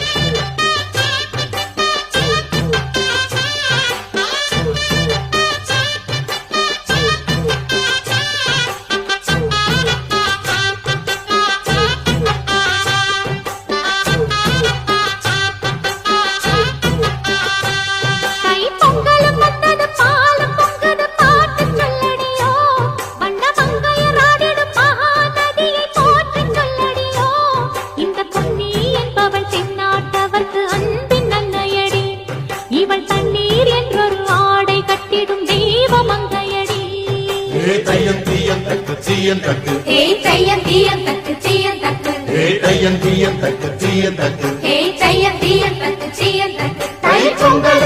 Thank you. ஏ தையன் தீயன் தக்கு. சீயன் தக்கு ஏ தையன் தீயன் தக்கு. சீயன் தக்கு தக்கு. தை மங்கள